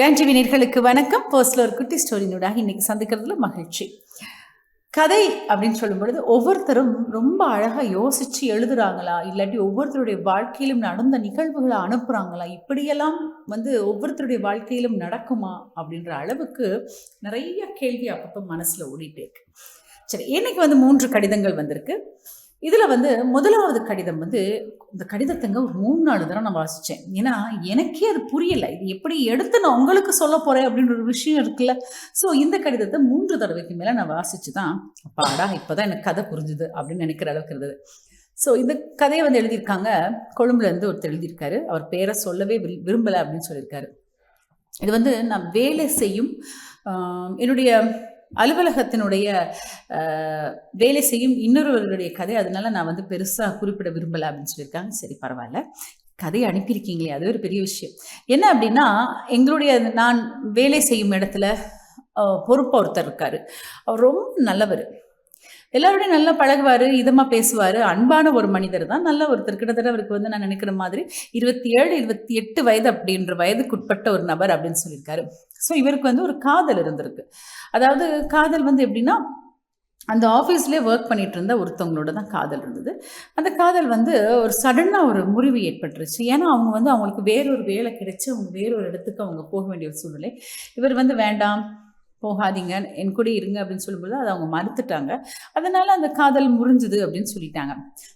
Grand நேர்களுக்கு வணக்கம். போஸ்ட்ல ஒரு குட்டி ஸ்டோரினூடாக இன்னைக்கு சந்திக்கிறதுல மகிழ்ச்சி. கதை அப்படின்னு சொல்லும் பொழுது ஒவ்வொருத்தரும் ரொம்ப அழகாக யோசிச்சு எழுதுறாங்களா? இல்லாட்டி ஒவ்வொருத்தருடைய வாழ்க்கையிலும் நடந்த நிகழ்வுகளை அனுப்புகிறாங்களா இப்படியெல்லாம் வந்து ஒவ்வொருத்தருடைய வாழ்க்கையிலும் நடக்குமா? அப்படின்ற அளவுக்கு நிறைய கேள்வி அப்பப்போ மனசில் ஓடிட்டு இருக்கு. சரி இன்னைக்கு வந்து மூன்று கடிதங்கள் வந்திருக்கு. இதில் வந்து முதலாவது கடிதம் வந்து இந்த கடிதத்தைங்க ஒரு மூணு நாலு தடவை நான் வாசித்தேன் ஏன்னா எனக்கே அது புரியலை. இது எப்படி எடுத்து நான் உங்களுக்கு சொல்ல போகிறேன் அப்படின்ற ஒரு விஷயம் இருக்குல்ல. ஸோ இந்த கடிதத்தை மூன்று தடவைக்கு மேலே நான் வாசிச்சு தான் அப்பாடா இப்போதான் எனக்கு கதை புரிஞ்சுது அப்படின்னு நினைக்கிற அளவுக்கு இருந்தது. ஸோ இந்த கதையை வந்து எழுதியிருக்காங்க கொழும்புலேருந்து ஒருத்தர் எழுதியிருக்காரு. அவர் பேரை சொல்லவே விரு விரும்பலை அப்படின்னு சொல்லியிருக்காரு. இது வந்து நான் வேலை செய்யும் என்னுடைய அலுவலகத்தினுடைய வேலை செய்யும் இன்னொருவர்களுடைய கதை. அதனால நான் வந்து பெருசாக குறிப்பிட விரும்பலை அப்படின்னு சொல்லியிருக்காங்க. சரி பரவாயில்ல. கதையை அனுப்பியிருக்கீங்களே. அது ஒரு பெரிய விஷயம். என்ன அப்படின்னா எங்களுடைய நான் வேலை செய்யும் இடத்துல பொறுப்பாக ஒருத்தர் இருக்காரு. அவர் ரொம்ப நல்லவர். எல்லாரோடையும் நல்லா பழகுவார் இதமாக பேசுவார். அன்பான ஒரு மனிதர் தான். நல்ல ஒருத்தர். கிட்டத்தட்ட அவருக்கு வந்து நான் நினைக்கிற மாதிரி இருபத்தி ஏழு இருபத்தி எட்டு வயது அப்படின்ற வயதுக்குட்பட்ட ஒரு நபர் அப்படின்னு சொல்லியிருக்காரு. ஸோ இவருக்கு வந்து ஒரு காதல் இருந்திருக்கு. அதாவது காதல் வந்து எப்படின்னா அந்த ஆஃபீஸ்லேயே ஒர்க் பண்ணிகிட்டு இருந்த ஒருத்தவங்களோட தான் காதல் இருந்தது. அந்த காதல் வந்து ஒரு சடனாக ஒரு முறிவு ஏற்பட்டுருச்சு. ஏன்னா அவங்க வந்து அவங்களுக்கு வேறொரு வேலை கிடைச்சி அவங்க வேறொரு இடத்துக்கு அவங்க போக வேண்டிய ஒரு சூழ்நிலை. இவர் வந்து வேண்டாம் போகாதீங்க என் கூட இருங்க அப்படின்னு சொல்லும்போது அதை அவங்க மறுத்துட்டாங்க. அதனால அந்த காதல் முறிஞ்சுது அப்படின்னு சொல்லிட்டாங்க.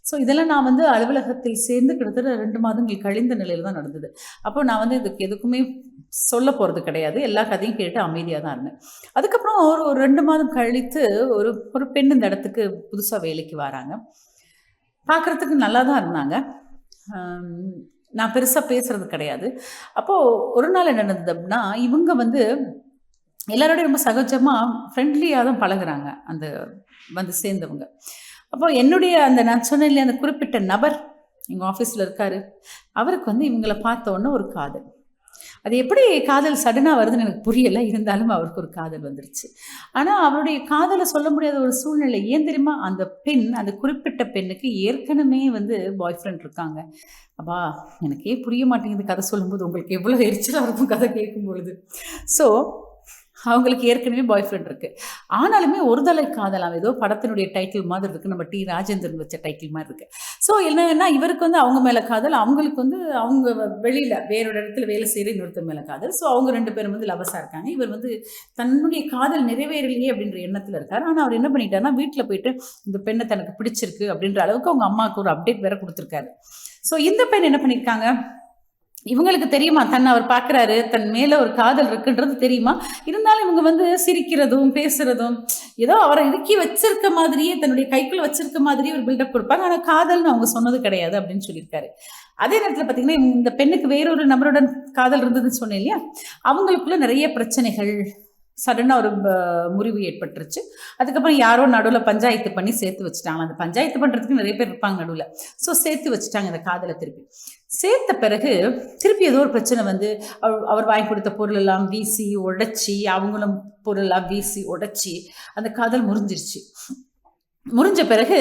ஸோ இதெல்லாம் நான் வந்து அலுவலகத்தில் சேர்ந்து கிட்டத்தட்ட ரெண்டு மாதங்கள் கழிந்த நிலையில் தான் நடந்தது. அப்போ நான் வந்து இதுக்கு எதுக்குமே சொல்ல போகிறது கிடையாது. எல்லா கதையும் கேட்டு அமைதியாக தான் இருந்தேன். அதுக்கப்புறம் ஒரு ஒரு ரெண்டு மாதம் கழித்து ஒரு ஒரு பெண் இந்த இடத்துக்கு புதுசாக வேலைக்கு வராங்க. பார்க்குறதுக்கு நல்லா தான் இருந்தாங்க. நான் பெருசாக பேசுறது கிடையாது. அப்போது ஒரு நாள் என்ன நடந்தது அப்படின்னா இவங்க வந்து எல்லாரோடையும் ரொம்ப சகஜமாக ஃப்ரெண்ட்லியாக தான் பழகுறாங்க. அந்த வந்து சேர்ந்தவங்க. அப்போ என்னுடைய அந்த நான் சொன்னேன் இல்லையா அந்த குறிப்பிட்ட நபர் எங்கள் ஆஃபீஸில் இருக்காரு. அவருக்கு வந்து இவங்களை பார்த்த உடனே ஒரு காதல். அது எப்படி காதல் சடனாக வருதுன்னு எனக்கு புரியலை. இருந்தாலும் அவருக்கு ஒரு காதல் வந்துருச்சு. ஆனால் அவருடைய காதலை சொல்ல முடியாத ஒரு சூழ்நிலை. ஏன் தெரியுமா? அந்த பெண் அந்த குறிப்பிட்ட பெண்ணுக்கு ஏற்கனவே வந்து பாய் ஃப்ரெண்ட் இருக்காங்க. அப்பா எனக்கே புரிய மாட்டேங்குது கதை சொல்லும்போது. உங்களுக்கு எவ்வளோ எரிச்சலாக இருக்கும் கதை கேட்கும் பொழுது ஸோ அவங்களுக்கு ஏற்கனவே பாய் ஃப்ரெண்ட் இருக்குது ஆனாலுமே ஒருதலை காதலாம் ஏதோ படத்தினுடைய டைட்டில் மாதிரி இருக்குது நம்ம டி ராஜேந்திரன் வச்ச டைட்டில் மாதிரி இருக்குது ஸோ என்னன்னா இவருக்கு வந்து அவங்க மேலே காதல் அவங்களுக்கு வந்து அவங்க வெளியில வேறொரு இடத்துல வேலை செய்கிற இன்னொருத்தர் மேலே காதல். ஸோ அவங்க ரெண்டு பேரும் வந்து லவஸாக இருக்காங்க. இவர் வந்து தன்னுடைய காதல் நிறைவேறலையே அப்படின்ற எண்ணத்தில் இருக்கார். ஆனால் அவர் என்ன பண்ணிட்டாருன்னா வீட்டில் போயிட்டு இந்த பெண்ணை தனக்கு பிடிச்சிருக்கு அப்படின்ற அளவுக்கு அவங்க அம்மாவுக்கு ஒரு அப்டேட் வேற கொடுத்துருக்காரு. ஸோ இந்த பெண் என்ன பண்ணியிருக்காங்க இவங்களுக்கு தெரியுமா? தன்னை அவர் பார்க்குறாரு தன் மேலே ஒரு காதல் இருக்குன்றது தெரியுமா? இருந்தாலும் இவங்க வந்து சிரிக்கிறதும் பேசுறதும் ஏதோ அவரை இறுக்கி வச்சிருக்க மாதிரியே தன்னுடைய கைக்குள்ள வச்சிருக்க மாதிரியே ஒரு பில்டப் கொடுப்பாங்க. ஆனால் காதல்னு அவங்க சொன்னது கிடையாது அப்படின்னு சொல்லியிருக்காரு. அதே நேரத்தில் பார்த்தீங்கன்னா இந்த பெண்ணுக்கு வேறொரு நபருடன் காதல் இருந்ததுன்னு சொன்னேன் இல்லையா? அவங்களுக்குள்ள நிறைய பிரச்சனைகள் சடனாக ஒரு முறிவு ஏற்பட்டுருச்சு. அதுக்கப்புறம் யாரோ நடுவில் பஞ்சாயத்து பண்ணி சேர்த்து வச்சுட்டாங்க. அந்த பஞ்சாயத்து பண்ணுறதுக்கு நிறைய பேர் இருப்பாங்க நடுவில். ஸோ சேர்த்து வச்சுட்டாங்க அந்த காதலை திருப்பி. சேர்த்த பிறகு திருப்பி ஏதோ ஒரு பிரச்சனை வந்து அவர் அவர் வாங்கி கொடுத்த பொருள் எல்லாம் வீசி உடைச்சி அவங்களும் பொருளெல்லாம் வீசி உடைச்சி அந்த காதல் முறிஞ்சிருச்சு. முறிஞ்ச பிறகு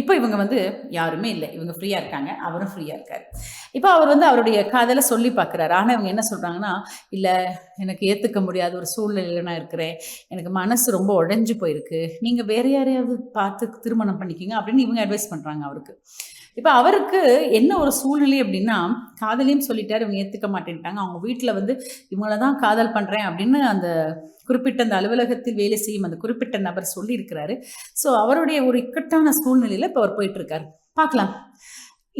இப்போ இவங்க வந்து யாருமே இல்லை. இவங்க ஃப்ரீயாக இருக்காங்க. அவரும் ஃப்ரீயாக இருக்கார். இப்போ அவர் வந்து அவருடைய காதலை சொல்லி பார்க்குறாரு. ஆனால் இவங்க என்ன சொல்கிறாங்கன்னா இல்லை எனக்கு ஏற்றுக்க முடியாத ஒரு சூழ்நிலையில் நான் இருக்கிறேன். எனக்கு மனசு ரொம்ப உடைஞ்சு போயிருக்கு. நீங்கள் வேற யாரையாவது பார்த்து திருமணம் பண்ணிக்கிங்க அப்படின்னு இவங்க அட்வைஸ் பண்ணுறாங்க அவருக்கு. இப்போ அவருக்கு என்ன ஒரு சூழ்நிலை அப்படின்னா காதலையும் சொல்லிட்டாரு இவங்க ஏற்றுக்க மாட்டேன்ட்டாங்க. அவங்க வீட்டில் வந்து இவங்கள தான் காதல் பண்ணுறேன் அப்படின்னு அந்த குறிப்பிட்ட அந்த அலுவலகத்தில் வேலை செய்யும் அந்த குறிப்பிட்ட நபர் சொல்லியிருக்கிறாரு. ஸோ அவருடைய ஒரு இக்கட்டான சூழ்நிலையில் இப்போ அவர் போயிட்டுருக்கார். பார்க்கலாம்.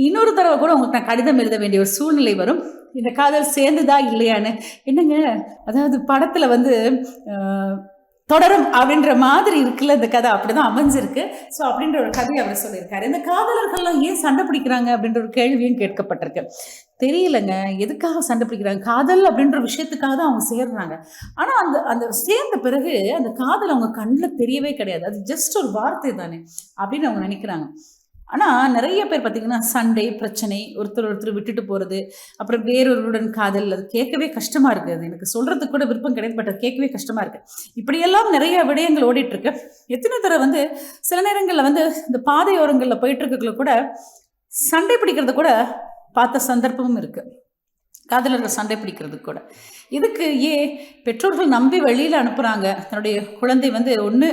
இன்னொரு தடவை கூட உங்களுக்கு நான் கடிதம் எழுத வேண்டிய ஒரு சூழ்நிலை வரும். இந்த காதல் சேர்ந்துதா இல்லையான்னு. என்னங்க? அதாவது படத்தில் வந்து தொடரும் அப்படின்ற மாதிரி இருக்குல்ல இந்த கதை. அப்படிதான் அமைஞ்சிருக்கு. ஸோ அப்படின்ற ஒரு கதையை அவர் சொல்லியிருக்காரு. இந்த காதலர்கள்லாம் ஏன் சண்டை பிடிக்கிறாங்க அப்படின்ற ஒரு கேள்வியும் கேட்கப்பட்டிருக்கு. தெரியலங்க. எதுக்காக சண்டை பிடிக்கிறாங்க? காதல் அப்படின்ற விஷயத்துக்காக தான் அவங்க சேர்றாங்க. ஆனால் அந்த அந்த சேர்ந்த பிறகு அந்த காதல் அவங்க கண்ணில் தெரியவே கிடையாது. அது ஜஸ்ட் ஒரு வார்த்தை தானே அப்படின்னு அவங்க நினைக்கிறாங்க. ஆனால் நிறைய பேர் பார்த்தீங்கன்னா சண்டை பிரச்சனை ஒருத்தர் ஒருத்தர் விட்டுட்டு போகிறது அப்புறம் வேறொருவருடன் காதல் அது கேட்கவே கஷ்டமாக இருக்குது அது எனக்கு சொல்கிறதுக்கு கூட விருப்பம் கிடையாது பட் அது கேட்கவே கஷ்டமாக இருக்குது இப்படியெல்லாம் நிறைய விடயங்கள் ஓடிட்டுருக்கு எத்தனை தடவை வந்து சில நேரங்களில் வந்து இந்த பாதையோரங்களில் போயிட்டுருக்கக்குள்ள கூட சண்டை பிடிக்கிறது கூட பார்த்த சந்தர்ப்பமும் இருக்குது காதலர்கள் சண்டை பிடிக்கிறது கூட. இதுக்கு ஏன் பெற்றோர்கள் நம்பி வெளியில் அனுப்புகிறாங்க தன்னுடைய குழந்தை வந்து ஒன்று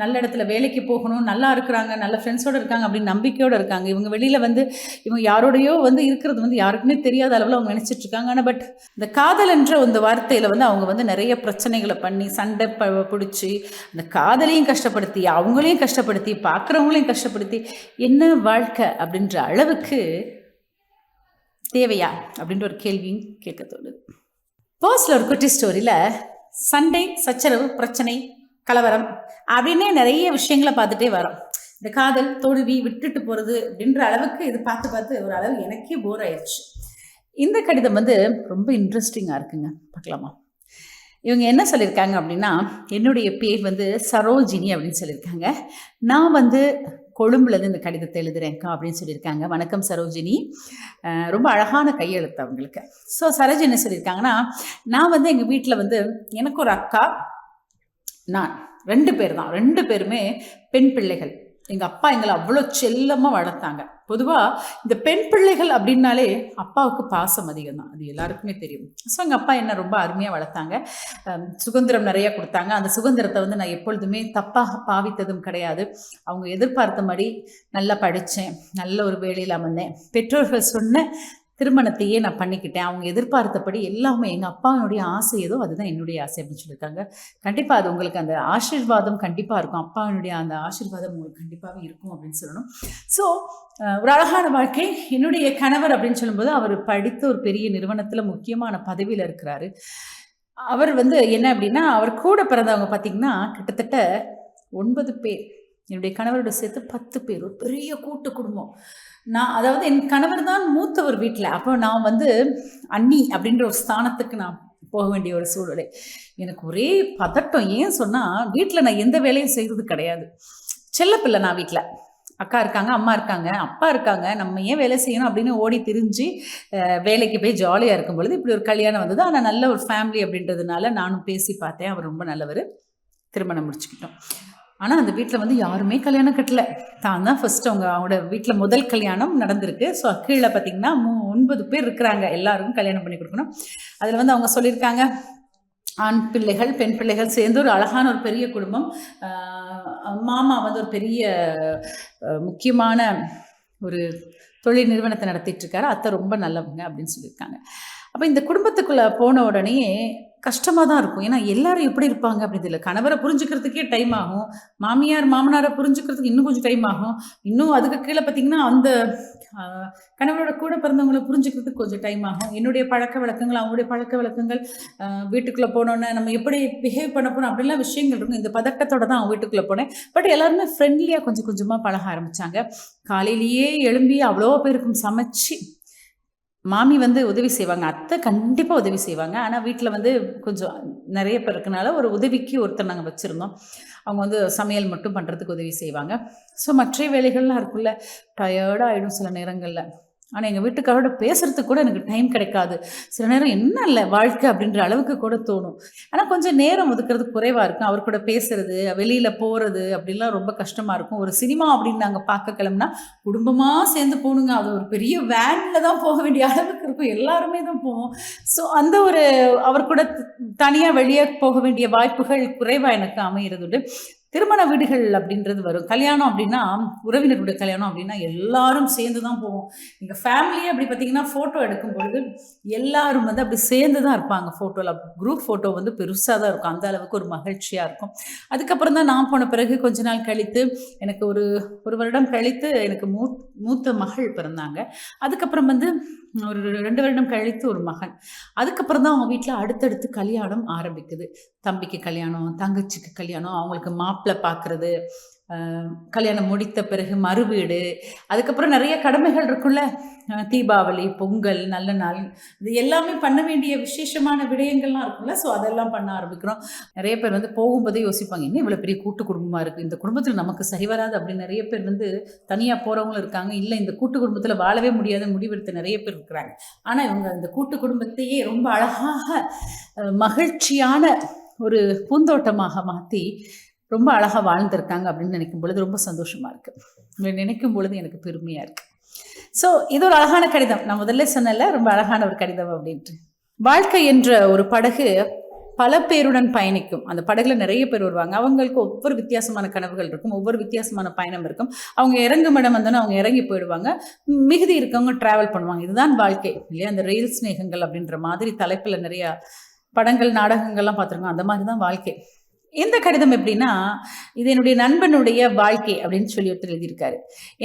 நல்ல இடத்துல வேலைக்கு போகணும் நல்லா இருக்கிறாங்க நல்ல ஃப்ரெண்ட்ஸோடு இருக்காங்க அப்படின்னு நம்பிக்கையோடு இருக்காங்க. இவங்க வெளியில் வந்து இவங்க யாரோடையோ வந்து இருக்கிறது வந்து யாருக்குமே தெரியாத அளவில் அவங்க நினச்சிட்டு இருக்காங்க. ஆனால் பட் இந்த காதல் என்ற இந்த வார்த்தையில் வந்து அவங்க வந்து நிறைய பிரச்சனைகளை பண்ணி சண்டை ப பிடிச்சி அந்த காதலையும் கஷ்டப்படுத்தி அவங்களையும் கஷ்டப்படுத்தி பார்க்குறவங்களையும் கஷ்டப்படுத்தி என்ன வாழ்க்கை அப்படின்ற அளவுக்கு தேவையா? அப்படின்ற ஒரு கேள்வியும் கேட்க தோணுது. பர்ஸில் ஒரு குட்டி ஸ்டோரியில் சண்டை சச்சரவு பிரச்சனை கலவரம் அப்படின்னே நிறைய விஷயங்களை பார்த்துட்டே வரோம். இந்த காதல் தோல்வி விட்டுட்டு போகிறது அப்படின்ற அளவுக்கு இது பார்த்து பார்த்து ஒரு அளவு எனக்கே போர் ஆயிடுச்சு இந்த கடிதம் வந்து ரொம்ப இன்ட்ரெஸ்டிங்காக இருக்குங்க. பார்க்கலாமா? இவங்க என்ன சொல்லியிருக்காங்க அப்படின்னா என்னுடைய பேர் வந்து சரோஜினி அப்படின்னு சொல்லியிருக்காங்க. நான் வந்து கொழும்புலேருந்து இந்த கடிதத்தை எழுதுறேன்க்கா அப்படின்னு சொல்லியிருக்காங்க. வணக்கம் சரோஜினி. ரொம்ப அழகான கையெழுத்து அவங்களுக்கு. ஸோ சரோஜினி என்ன சொல்லியிருக்காங்கன்னா நான் வந்து எங்கள் வீட்டில் வந்து எனக்கு ஒரு அக்கா நான் ரெண்டு பேர் தான். ரெண்டு பேருமே பெண் பிள்ளைகள். எங்கள் அப்பா எங்களை அவ்வளோ செல்லமாக வளர்த்தாங்க. பொதுவாக இந்த பெண் பிள்ளைகள் அப்படின்னாலே அப்பாவுக்கு பாசம் அதிகம் தான் அது எல்லாருக்குமே தெரியும். ஸோ எங்கள் அப்பா என்ன ரொம்ப அருமையாக வளர்த்தாங்க. சுதந்திரம் நிறைய கொடுத்தாங்க. அந்த சுதந்திரத்தை வந்து நான் எப்பொழுதுமே தப்பாக பாவித்ததும் கிடையாது. அவங்க எதிர்பார்த்த மாதிரி நல்லா படித்தேன் நல்ல ஒரு வேலையில் அமர்ந்தேன். பெற்றோர்கள் சொன்ன திருமணத்தையே நான் பண்ணிக்கிட்டேன். அவங்க எதிர்பார்த்தபடி எல்லாமே எங்கள் அப்பாவினுடைய ஆசை ஏதோ அதுதான் என்னுடைய ஆசை அப்படின்னு சொல்லியிருக்காங்க. கண்டிப்பாக அது உங்களுக்கு அந்த ஆசீர்வாதம் கண்டிப்பாக இருக்கும். அப்பாவினுடைய அந்த ஆசீர்வாதம் உங்களுக்கு கண்டிப்பாகவே இருக்கும் அப்படின்னு சொல்லணும். ஸோ ஒரு அழகான வாழ்க்கை. என்னுடைய கணவர் அப்படின்னு சொல்லும்போது அவர் படித்த ஒரு பெரிய நிறுவனத்தில் முக்கியமான பதவியில் இருக்கிறாரு. அவர் வந்து என்ன அப்படின்னா அவர் கூட பிறந்தவங்க பார்த்திங்கன்னா கிட்டத்தட்ட ஒன்பது பேர். என்னுடைய கணவரோட சேர்த்து பத்து பேர் ஒரு பெரிய கூட்டு குடும்பம். நான் அதாவது என் கணவர் தான் மூத்தவர் வீட்டில் அப்போ நான் வந்து அண்ணி அப்படின்ற ஒரு ஸ்தானத்துக்கு நான் போக வேண்டிய ஒரு சூழ்நிலை. எனக்கு ஒரே பதட்டம். ஏன் சொன்னால் வீட்டில் நான் எந்த வேலையும் செய்கிறது கிடையாது. செல்லப்பில்லை நான் வீட்டில் அக்கா இருக்காங்க அம்மா இருக்காங்க அப்பா இருக்காங்க. நம்ம ஏன் வேலை செய்யணும் அப்படின்னு ஓடி திரிஞ்சு வேலைக்கு போய் ஜாலியாக இருக்கும் பொழுது இப்படி ஒரு கல்யாணம் வந்தது. ஆனால் நல்ல ஒரு ஃபேமிலி அப்படின்றதுனால நானும் பேசி பார்த்தேன். அவர் ரொம்ப நல்லவர். திருமணம் முடிச்சுக்கிட்டோம். ஆனால் அந்த வீட்டில் வந்து யாருமே கல்யாணம் கட்டல. தான் தான் ஃபர்ஸ்ட் அவங்க அவங்களோட வீட்டில் முதல் கல்யாணம் நடந்திருக்கு. ஸோ கீழே பார்த்தீங்கன்னா மூ ஒன்பது பேர் இருக்கிறாங்க. எல்லாருக்கும் கல்யாணம் பண்ணி கொடுக்கணும். அதில் வந்து அவங்க சொல்லியிருக்காங்க ஆண் பிள்ளைகள் பெண் பிள்ளைகள் சேர்ந்து ஒரு அழகான ஒரு பெரிய குடும்பம். மாமா வந்து ஒரு பெரிய முக்கியமான ஒரு தொழில் நிறுவனத்தை நடத்திட்டு இருக்காரு அத்தை ரொம்ப நல்லவங்க அப்படின்னு சொல்லியிருக்காங்க. அப்போ இந்த குடும்பத்துக்குள்ளே போன உடனே கஷ்டமாக தான் இருக்கும். ஏன்னா எல்லாரும் எப்படி இருப்பாங்க அப்படி தெரியல கணவரை புரிஞ்சுக்கிறதுக்கே டைம் ஆகும். மாமியார் மாமனாரை புரிஞ்சுக்கிறதுக்கு இன்னும் கொஞ்சம் டைம் ஆகும். இன்னும் அதுக்கு கீழே பார்த்தீங்கன்னா அந்த கணவரோட கூட பிறந்தவங்களை புரிஞ்சுக்கிறதுக்கு கொஞ்சம் டைம் ஆகும். என்னுடைய பழக்க வழக்கங்கள் அவங்களுடைய பழக்க வழக்கங்கள் வீட்டுக்குள்ளே போனோன்னே நம்ம எப்படி பிஹேவ் பண்ண போனோம் அப்படிலாம் விஷயங்கள் இருக்கும். இந்த பதட்டத்தோட தான் அவங்க வீட்டுக்குள்ளே போனேன். பட் எல்லாருமே ஃப்ரெண்ட்லியாக கொஞ்சம் கொஞ்சமாக பழக ஆரம்பித்தாங்க காலையிலேயே எழும்பி அவ்வளோ பேருக்கும் சமைச்சு மாமி வந்து உதவி செய்வாங்க. அத்தை கண்டிப்பாக உதவி செய்வாங்க. ஆனால் வீட்டில் வந்து கொஞ்சம் நிறைய பேர் இருக்கனால ஒரு உதவிக்கு ஒருத்தர் நாங்கள் வச்சுருந்தோம். அவங்க வந்து சமையல் மட்டும் பண்ணுறதுக்கு உதவி செய்வாங்க. ஸோ மற்ற வேலைகள்லாம் இருக்குல்ல டயர்டாக ஆகிடும் சில நேரங்களில். ஆனால் எங்கள் வீட்டுக்காரோட பேசுகிறதுக்கு கூட எனக்கு டைம் கிடைக்காது. சில நேரம் என்ன இல்லை வாழ்க்கை அப்படின்ற அளவுக்கு கூட தோணும். ஆனால் கொஞ்சம் நேரம் ஒதுக்கிறது குறைவாக இருக்கும். அவர் கூட பேசுறது வெளியில் போகிறது அப்படிலாம் ரொம்ப கஷ்டமாக இருக்கும். ஒரு சினிமா அப்படின்னு நாங்கள் பார்க்க கிளம்புனா குடும்பமாக சேர்ந்து போகணுங்க. அது ஒரு பெரிய வேனில் தான் போக வேண்டிய அளவுக்கு இருக்கும். எல்லாருமே தான் போவோம். ஸோ அந்த ஒரு அவர் கூட தனியாக வெளியே போக வேண்டிய வாய்ப்புகள் குறைவாக எனக்கு அமைகிறது உண்டு திருமண வீடுகள் அப்படின்றது வரும். கல்யாணம் அப்படின்னா உறவினருடைய கல்யாணம் அப்படின்னா எல்லாரும் சேர்ந்து தான் போவோம் எங்கள் ஃபேமிலியே அப்படி பார்த்தீங்கன்னா ஃபோட்டோ எடுக்கும் பொழுது எல்லாரும் வந்து அப்படி சேர்ந்து தான் இருப்பாங்க ஃபோட்டோவில் குரூப் ஃபோட்டோ வந்து பெருசாக தான் இருக்கும். அந்த அளவுக்கு ஒரு மகிழ்ச்சியாக இருக்கும். அதுக்கப்புறம் தான் நான் போன பிறகு கொஞ்ச நாள் கழித்து எனக்கு ஒரு ஒரு வருடம் கழித்து எனக்கு மூ மூத்த மகள் பிறந்தாங்க. அதுக்கப்புறம் வந்து ஒரு ரெண்டு வருடம் கழித்து ஒரு மகன். அதுக்கப்புறம் தான் அவங்க வீட்டில் அடுத்தடுத்து கல்யாணம் ஆரம்பிக்குது. தம்பிக்கு கல்யாணம் தங்கச்சிக்கு கல்யாணம் அவங்களுக்கு மாப்பிள்ளை பார்க்குறது கல்யாணம் முடித்த பிறகு மறுவீடு அதுக்கப்புறம் நிறைய கடமைகள் இருக்குல்ல தீபாவளி பொங்கல் நல்ல நாள் இது எல்லாமே பண்ண வேண்டிய விசேஷமான விடயங்கள்லாம் இருக்குல்ல ஸோ அதெல்லாம் பண்ண ஆரம்பிக்கிறோம். நிறைய பேர் வந்து போகும்போதே யோசிப்பாங்க இன்னும் இவ்வளோ பெரிய கூட்டு குடும்பமாக இருக்குது இந்த குடும்பத்தில் நமக்கு சரி வராது அப்படின்னு நிறைய பேர் வந்து தனியாக போகிறவங்களும் இருக்காங்க. இல்லை இந்த கூட்டு குடும்பத்தில் வாழவே முடியாத முடிவெடுத்த நிறைய பேர் இருக்கிறாங்க. ஆனால் இவங்க இந்த கூட்டு குடும்பத்தையே ரொம்ப அழகாக மகிழ்ச்சியான ஒரு பூந்தோட்டமாக மாற்றி ரொம்ப அழகாக வாழ்ந்திருக்காங்க அப்படின்னு நினைக்கும் பொழுது ரொம்ப சந்தோஷமாக இருக்குது நினைக்கும் பொழுது எனக்கு பெருமையாக இருக்குது ஸோ இது ஒரு அழகான கடிதம். நான் முதல்ல சொன்னல ரொம்ப அழகான ஒரு கடிதம் அப்படின்ட்டு. வாழ்க்கை என்ற ஒரு படகு பல பேருடன் பயணிக்கும். அந்த படகுல நிறைய பேர் வருவாங்க. அவங்களுக்கு ஒவ்வொரு வித்தியாசமான கனவுகள் இருக்கும் ஒவ்வொரு வித்தியாசமான பயணம் இருக்கும். அவங்க இறங்கும் இடம் வந்தோன்னா அவங்க இறங்கி போயிடுவாங்க. மிகுதி இருக்கவங்க டிராவல் பண்ணுவாங்க. இதுதான் வாழ்க்கை இல்லையா? அந்த ரயில் ஸ்நேகங்கள் அப்படின்ற மாதிரி தலைப்பில் நிறைய படங்கள் நாடகங்கள்லாம் பார்த்துருக்கோம். அந்த மாதிரி தான் வாழ்க்கை. இந்த கடிதம் எப்படின்னா இது என்னுடைய நண்பனுடைய வாழ்க்கை அப்படின்னு சொல்லி ஒருத்தர் எழுதியிருக்காரு.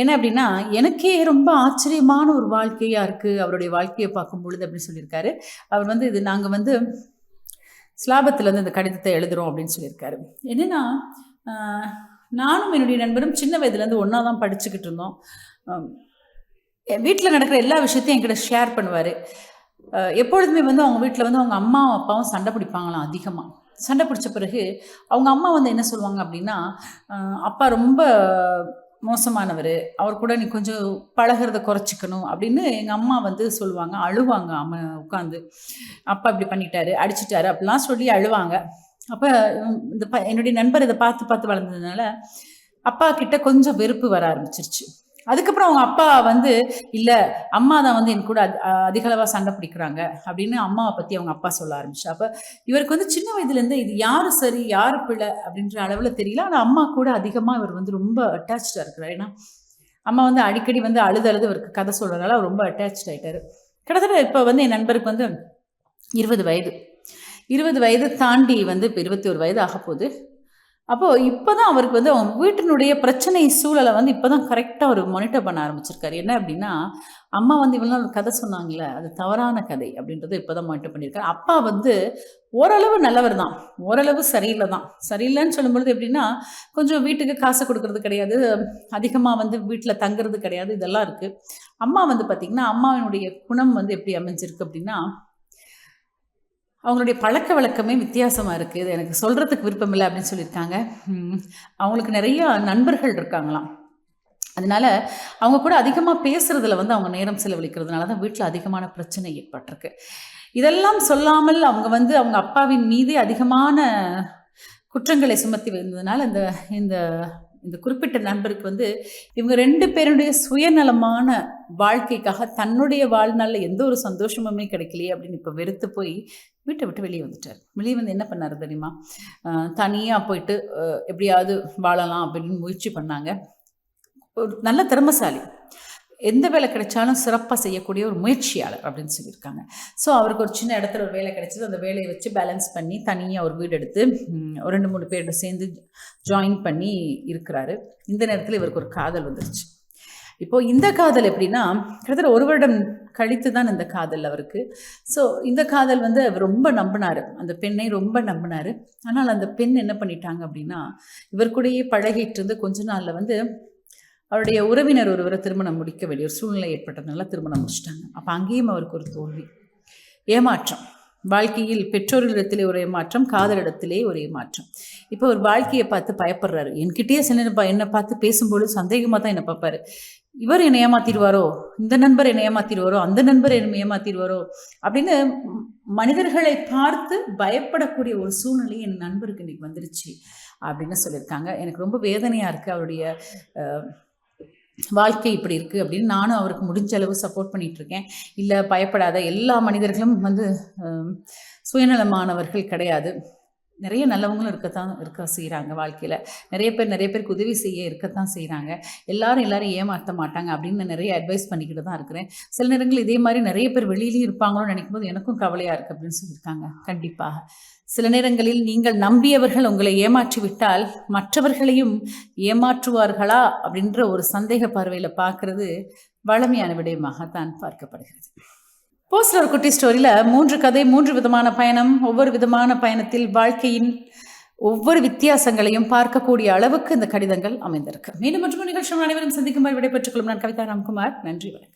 என்ன அப்படின்னா எனக்கே ரொம்ப ஆச்சரியமான ஒரு வாழ்க்கையாக இருக்குது அவருடைய வாழ்க்கையை பார்க்கும் பொழுது அப்படின்னு சொல்லியிருக்காரு. அவர் வந்து இது நாங்கள் வந்து ஸ்லாபத்தில் வந்து இந்த கடிதத்தை எழுதுகிறோம் அப்படின்னு சொல்லியிருக்காரு. என்னென்னா நானும் என்னுடைய நண்பரும் சின்ன வயதுலேருந்து ஒன்றா தான் படிச்சுக்கிட்டு இருந்தோம். வீட்டில் நடக்கிற எல்லா விஷயத்தையும் என்கிட்ட ஷேர் பண்ணுவார். எப்பொழுதுமே வந்து அவங்க வீட்டில் வந்து அவங்க அம்மாவும் அப்பாவும் சண்டை பிடிப்பாங்களாம் அதிகமாக சண்டை பிடிச்ச பிறகு அவங்க அம்மா வந்து என்ன சொல்லுவாங்க அப்படின்னா அப்பா ரொம்ப மோசமானவர். அவர் கூட நீ கொஞ்சம் பழகிறத குறைச்சிக்கணும். அப்படின்னு எங்கள் அம்மா வந்து சொல்லுவாங்க. அழுவாங்க அம்மா உட்காந்து அப்பா இப்படி பண்ணிட்டாரு அடிச்சிட்டாரு. அப்படிலாம் சொல்லி அழுவாங்க. அப்போ இந்த ப என்னுடைய நண்பர் இதை பார்த்து பார்த்து வளர்ந்ததுனால அப்பா கிட்ட கொஞ்சம் வெறுப்பு வர ஆரம்பிச்சிருச்சு. அதுக்கப்புறம் அவங்க அப்பா வந்து இல்லை அம்மா தான் வந்து என் கூட அதிகளவாக சண்டை பிடிக்கிறாங்க. அப்படின்னு அம்மாவை பற்றி அவங்க அப்பா சொல்ல ஆரம்பிச்சு. அப்போ இவருக்கு வந்து சின்ன வயதுலேருந்து இது யார் சரி யார் பிள்ளை அப்படின்ற அளவில் தெரியல. ஆனால் அம்மா கூட அதிகமாக இவர் வந்து ரொம்ப அட்டாச்சாக இருக்கிறார். ஏன்னா அம்மா வந்து அடிக்கடி வந்து அழுது அழுது அவருக்கு கதை சொல்கிறதுனால அவர் ரொம்ப அட்டாச் ஆகிட்டார் கிட்டத்தட்ட இப்போ வந்து என் நண்பருக்கு வந்து இருபது வயது. இருபது வயது தாண்டி வந்து இப்போ இருபத்தி ஒரு வயது ஆக போகுது அப்போது இப்போ தான் அவருக்கு வந்து அவங்க வீட்டினுடைய பிரச்சனை சூழலை வந்து இப்போ தான் கரெக்டாக அவர் மானிட்டர் பண்ண ஆரம்பிச்சிருக்காரு. என்ன அப்படின்னா அம்மா வந்து இவ்வளோ ஒரு கதை சொன்னாங்களே அது தவறான கதை அப்படின்றத இப்போ தான் மானிட்டர் பண்ணியிருக்காரு. அப்பா வந்து ஓரளவு நல்லவர் தான் ஓரளவு சரியில்லை தான். சரியில்லைன்னு சொல்லும்பொழுது எப்படின்னா கொஞ்சம் வீட்டுக்கு காசு கொடுக்கறது கிடையாது அதிகமாக வந்து வீட்டில் தங்குறது கிடையாது இதெல்லாம் இருக்குது அம்மா வந்து பார்த்திங்கன்னா அம்மாவினுடைய குணம் வந்து எப்படி அமைஞ்சிருக்கு அப்படின்னா அவங்களுடைய பழக்க வழக்கமே வித்தியாசமாக இருக்குது எனக்கு சொல்கிறதுக்கு விருப்பம் இல்லை அப்படின்னு சொல்லியிருக்காங்க. அவங்களுக்கு நிறையா நண்பர்கள் இருக்காங்களாம். அதனால அவங்க கூட அதிகமாக பேசுகிறதுல வந்து அவங்க நேரம் செலவழிக்கிறதுனால தான் வீட்டில் அதிகமான பிரச்சனை ஏற்பட்டிருக்கு. இதெல்லாம் சொல்லாமல் அவங்க வந்து அவங்க அப்பாவின் மீது அதிகமான குற்றங்களை சுமத்தி வந்ததுனால இந்த இந்த இந்த குறிப்பிட்ட நண்பருக்கு வந்து இவங்க ரெண்டு பேருடைய சுயநலமான வாழ்க்கைக்காக தன்னுடைய வாழ்நாளில் எந்த ஒரு சந்தோஷமுமே கிடைக்கலையே அப்படின்னு இப்போ வெறுத்து போய் வீட்டை விட்டு வெளியே வந்துட்டார். வெளியே வந்து என்ன பண்ணார் தெரியுமா? தனியாக போயிட்டு எப்படியாவது வாழலாம் அப்படின்னு முயற்சி பண்ணாங்க. ஒரு நல்ல திறமசாலி. எந்த வேலை கிடைச்சாலும் சிறப்பாக செய்யக்கூடிய ஒரு முயற்சியாளர் அப்படின்னு சொல்லியிருக்காங்க. ஸோ அவருக்கு ஒரு சின்ன இடத்துல ஒரு வேலை கிடைச்சது. அந்த வேலையை வச்சு பேலன்ஸ் பண்ணி தனியாக ஒரு வீடு எடுத்து ஒரு ரெண்டு மூணு பேரோட சேர்ந்து ஜாயின் பண்ணி இருக்கிறாரு. இந்த நேரத்தில் இவருக்கு ஒரு காதல் வந்துருச்சு. இப்போது இந்த காதல் எப்படின்னா கிட்டத்தட்ட ஒரு வருடம் கழித்து தான் இந்த காதல் அவருக்கு. ஸோ இந்த காதல் வந்து அவர் ரொம்ப நம்பினார். அந்த பெண்ணை ரொம்ப நம்பினார். ஆனால் அந்த பெண் என்ன பண்ணிட்டாங்க அப்படின்னா இவர் கூடயே பழகிட்டு இருந்து கொஞ்ச நாளில் வந்து அவருடைய உறவினர் ஒருவரை திருமணம் முடிக்க வேண்டிய ஒரு சூழ்நிலை ஏற்பட்டதுனால திருமணம் முடிச்சிட்டாங்க. அப்போ அங்கேயும் அவருக்கு ஒரு தோல்வி. ஏமாற்றம். வாழ்க்கையில் பெற்றோர்களிடத்திலே ஒரு ஏமாற்றம் காதலிடத்திலே ஒரு ஏமாற்றம். இப்போ ஒரு வாழ்க்கையை பார்த்து பயப்படுறாரு. என்கிட்டயே சில என்னை பார்த்து பேசும்போது சந்தேகமாக தான் என்னை பார்ப்பாரு. இவர் என்னை ஏமாத்திடுவாரோ? இந்த நண்பர் என்னை ஏமாத்திடுவாரோ? அந்த நண்பர் என்னை ஏமாத்திடுவாரோ? அப்படின்னு மனிதர்களை பார்த்து பயப்படக்கூடிய ஒரு சூழ்நிலை என் நண்பருக்கு இன்னைக்கு வந்துருச்சு அப்படின்னு சொல்லியிருக்காங்க. எனக்கு ரொம்ப வேதனையாக இருக்குது அவருடைய வாழ்க்கை இப்படி இருக்குது அப்படின்னு நானும் அவருக்கு முடிஞ்ச அளவு சப்போர்ட் பண்ணிகிட்ருக்கேன் இல்லை பயப்படாத. எல்லா மனிதர்களும் வந்து சுயநலமானவர்கள் கிடையாது. நிறைய நல்லவங்களும் இருக்கத்தான் இருக்க செய்கிறாங்க வாழ்க்கையில். நிறைய பேர் நிறைய பேருக்கு உதவி செய்ய இருக்கத்தான் செய்கிறாங்க எல்லாரும் எல்லாரும் ஏமாற்ற மாட்டாங்க அப்படின்னு நான் நிறைய அட்வைஸ் பண்ணிக்கிட்டு தான் இருக்கிறேன். சில நேரங்கள் இதே மாதிரி நிறைய பேர் வெளியிலையும் இருப்பாங்களோன்னு நினைக்கும் போது எனக்கும் கவலையாக இருக்குது அப்படின்னு சொல்லியிருக்காங்க. கண்டிப்பாக. சில நேரங்களில் நீங்கள் நம்பியவர்கள் உங்களை ஏமாற்றி விட்டால் மற்றவர்களையும் ஏமாற்றுவார்களா அப்படின்ற ஒரு சந்தேக பார்வையில் பார்க்கறது வளமையான விடயமாகத்தான் பார்க்கப்படுகிறது. போஸ்டர் ஒரு குட்டி ஸ்டோரியில் மூன்று கதை மூன்று விதமான பயணம் ஒவ்வொரு விதமான பயணத்தில் வாழ்க்கையின் ஒவ்வொரு வித்தியாசங்களையும் பார்க்கக்கூடிய அளவுக்கு இந்த கடிதங்கள் அமைந்திருக்கு. மீண்டும் மற்றும் நிகழ்ச்சி அனைவரும் சந்திக்கும் விடைபெற்றுக் கொள்ளும் நான் கவிதா ராம்குமார். நன்றி வணக்கம்.